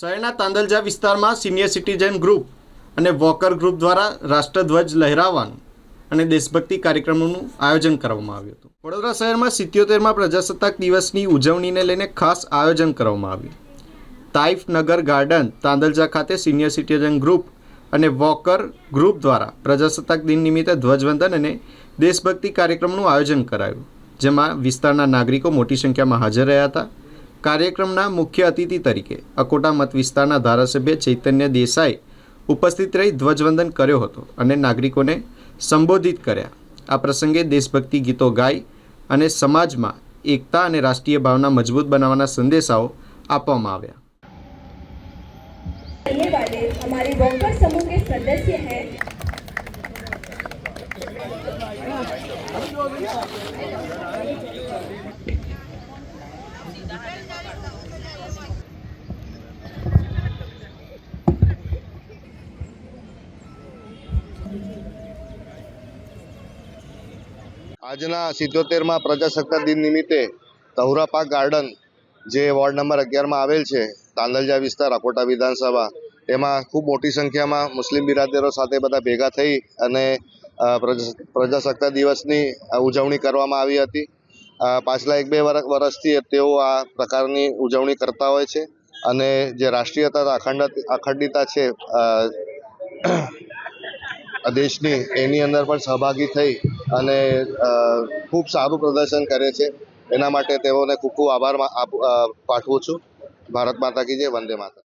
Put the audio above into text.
શહેરના તાંદલજા વિસ્તારમાં senior citizen group અને વોકર ગ્રુપ દ્વારા રાષ્ટ્રધ્વજ લહેરાવવાનું અને દેશભક્તિ કાર્યક્રમોનું આયોજન કરવામાં આવ્યું હતું. વડોદરા શહેરમાં સિત્યોતેરમાં પ્રજાસત્તાક દિવસની ઉજવણીને લઈને ખાસ આયોજન કરવામાં આવ્યું. તાઇફ નગર ગાર્ડન, તાંદલજા ખાતે સિનિયર સિટીઝન ગ્રુપ અને વોકર ગ્રુપ દ્વારા પ્રજાસત્તાક દિન નિમિત્તે ધ્વજવંદન અને દેશભક્તિ કાર્યક્રમનું આયોજન કરાયું, જેમાં વિસ્તારના નાગરિકો મોટી સંખ્યામાં હાજર રહ્યા હતા. કાર્યક્રમના મુખ્ય અતિથિ તરીકે અકોટા મત વિસ્તારના ધારાસભ્ય ચૈતન્ય દેસાઈ ઉપસ્થિત રહી ધ્વજવંદન કર્યો હતો અને નાગરિકોને સંબોધિત કર્યા આ પ્રસંગે દેશભક્તિ ગીતો ગાઈ અને સમાજમાં એકતા અને રાષ્ટ્રીય ભાવના મજબૂત બનાવવાના સંદેશાઓ આપવામાં આવ્યા करने वाले हमारे वॉकर समूह के सदस्य हैं આજના સિત્યોતેરમાં પ્રજાસત્તાક દિન નિમિત્તે તહુરા ગાર્ડન જે વોર્ડ નંબર અગિયારમાં આવેલ છે, તાંદલજા વિસ્તાર, અકોટા વિધાનસભા તેમાં ખૂબ મોટી સંખ્યામાં મુસ્લિમ બિરાદરો સાથે બધા ભેગા થઈ અને પ્રજાસત્તા દિવસની ઉજવણી કરવામાં આવી હતી. પાછલા એક બે વર- વર્ષથી તેઓ આ પ્રકારની ઉજવણી કરતા હોય છે અને જે રાષ્ટ્રીયતા અખંડ, અખંડિતતા છે દેશની, એની અંદર પણ સહભાગી થઈ અને ખૂબ સારું પ્રદર્શન કરે છે. એના માટે તેઓને ખૂબ ખૂબ આભાર પાઠવું છું. ભારત માતા કી જય, વંદે માતા.